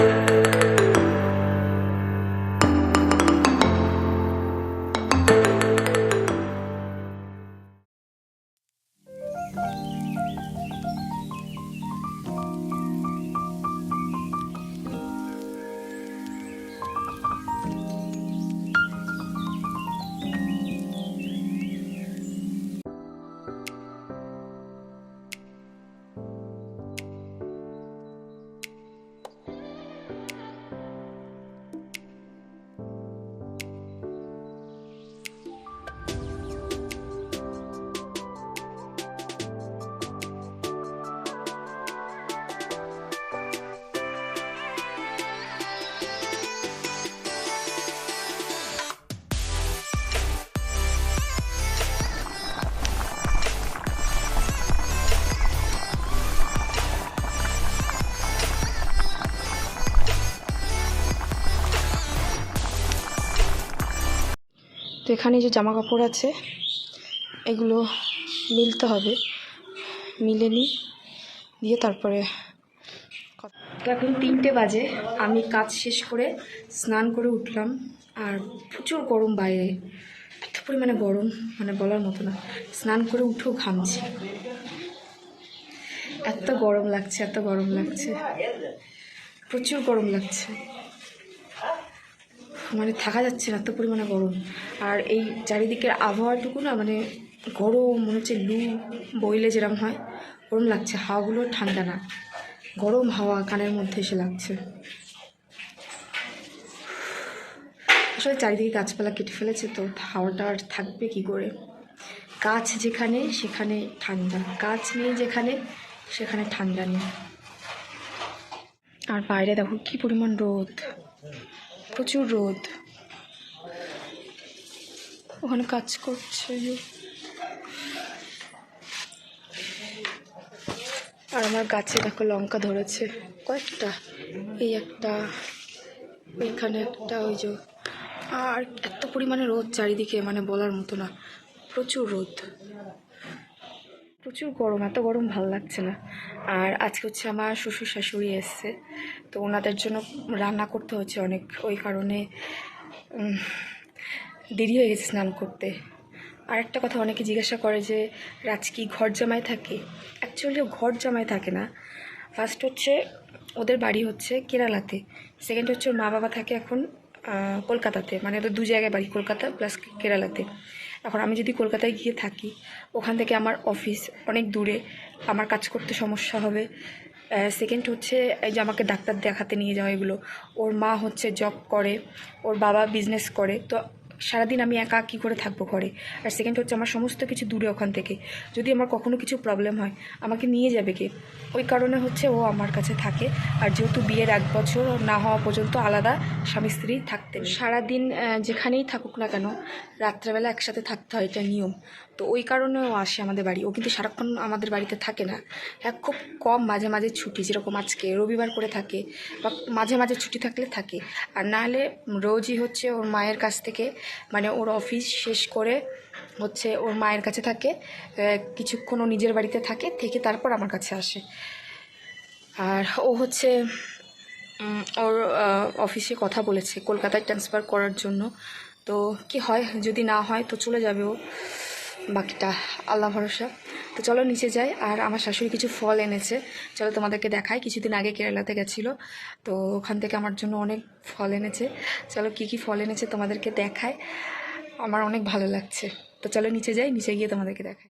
তো এখানে যে জামা কাপড় আছে, এগুলো মিলতে হবে। মিলে নিই, দিয়ে তারপরে এখন তিনটে বাজে, আমি কাজ শেষ করে স্নান করে উঠলাম, আর প্রচুর গরম বাইরে। এত পরিমাণে গরম মানে বলার মতো না। স্নান করে উঠেও ঘামছি। এত গরম লাগছে, এত গরম লাগছে। প্রচুর গরম লাগছে। মানে থাকা যাচ্ছে না, এত পরিমাণে গরম। আর এই চারিদিকের আবহাওয়াটুকু না মানে গরম, মনে হচ্ছে লু বইলে যেরকম হয় গরম লাগছে। হাওয়াগুলো ঠান্ডা না, গরম হাওয়া কানের মধ্যে এসে লাগছে। আসলে চারিদিকে গাছপালা কেটে ফেলেছে, তো হাওয়াটা আর থাকবে কি করে? গাছ যেখানে, সেখানে ঠান্ডা। গাছ নেই যেখানে, সেখানে ঠান্ডা নেই। আর বাইরে দেখো কি পরিমাণ রোদ। প্রচুর রোদ। ওখানে কাজ করছে আর আমার গাছে দেখো লঙ্কা ধরেছে। কয়েকটা। এই একটা ওইখানে একটা, ওই যে। আর এত পরিমাণে রোদ চারিদিকে মানে বলার মতো না। প্রচুর রোদ। প্রচুর গরম, এত গরম ভালো লাগছে না। আর আজকে হচ্ছে আমার শ্বশুর শাশুড়ি এসছে, তো ওনাদের জন্য রান্না করতে হচ্ছে অনেক। ওই কারণে দেরি হয়ে গেছে স্নান করতে। আর একটা কথা, অনেকে জিজ্ঞাসা করে যে, রাজ কি ঘর জামাই থাকে? অ্যাকচুয়ালি ঘর জামাই থাকে না। ফার্স্ট হচ্ছে, ওদের বাড়ি হচ্ছে কেরালাতে। সেকেন্ড হচ্ছে ওর মা বাবা থাকে এখন কলকাতাতে। মানে ওদের দু জায়গায় বাড়ি, কলকাতা প্লাস কেরালাতে। এখন আমি যদি কলকাতায় গিয়ে থাকি, ওখান থেকে আমার অফিস অনেক দূরে, আমার কাজ করতে সমস্যা হবে। সেকেন্ড হচ্ছে এই যে আমাকে ডাক্তার দেখাতে নিয়ে যাওয়া এগুলো। ওর মা হচ্ছে জব করে, ওর বাবা বিজনেস করে। তো সারাদিন আমি একা কী করে থাকব ঘরে? আর সেকেন্ড হচ্ছে আমার সমস্ত কিছু দূরে ওখান থেকে। যদি আমার কখনো কিছু প্রবলেম হয়, আমাকে নিয়ে যাবে কে? ওই কারণে হচ্ছে ও আমার কাছে থাকে। আর যেহেতু বিয়ের এক বছর না হওয়া পর্যন্ত আলাদা, স্বামী স্ত্রী থাকতে সারাদিন যেখানেই থাকুক না কেন, রাত্রেবেলা একসাথে থাকতে হয়, এটা নিয়ম। তো ওই কারণে ও আসে আমাদের বাড়ি। ও কিন্তু সারাক্ষণ আমাদের বাড়িতে থাকে না। হ্যাঁ খুব কম মাঝে মাঝে ছুটি, যেরকম আজকে রবিবার করে থাকে বা মাঝে মাঝে ছুটি থাকলে থাকে। আর না হলে রোজই হচ্ছে ওর মায়ের কাছ থেকে মানে ওর অফিস শেষ করে হচ্ছে ওর মায়ের কাছে থাকে কিছুক্ষণ ও নিজের বাড়িতে থাকে, থেকে তারপর আমার কাছে আসে। আর ও হচ্ছে ওর অফিসে কথা বলেছে, কলকাতায় ট্রান্সফার করার জন্য। তো কি হয়, যদি না হয় তো চলে যাবে ও। বাকিটা আল্লাহ ভরসা। তো চলো নিচে যাই, আর আমার শাশুড়ি কিছু ফল এনেছে। চলো তোমাদেরকে দেখাই, কিছুদিন আগে কেরালাতে গেছিল। তো ওখান থেকে আমার জন্য অনেক ফল এনেছে। চলো কি কি ফল এনেছে তোমাদেরকে দেখায় আমার অনেক ভালো লাগছে। তো চলো নিচে যাই, নিচে গিয়ে তোমাদেরকে দেখাই।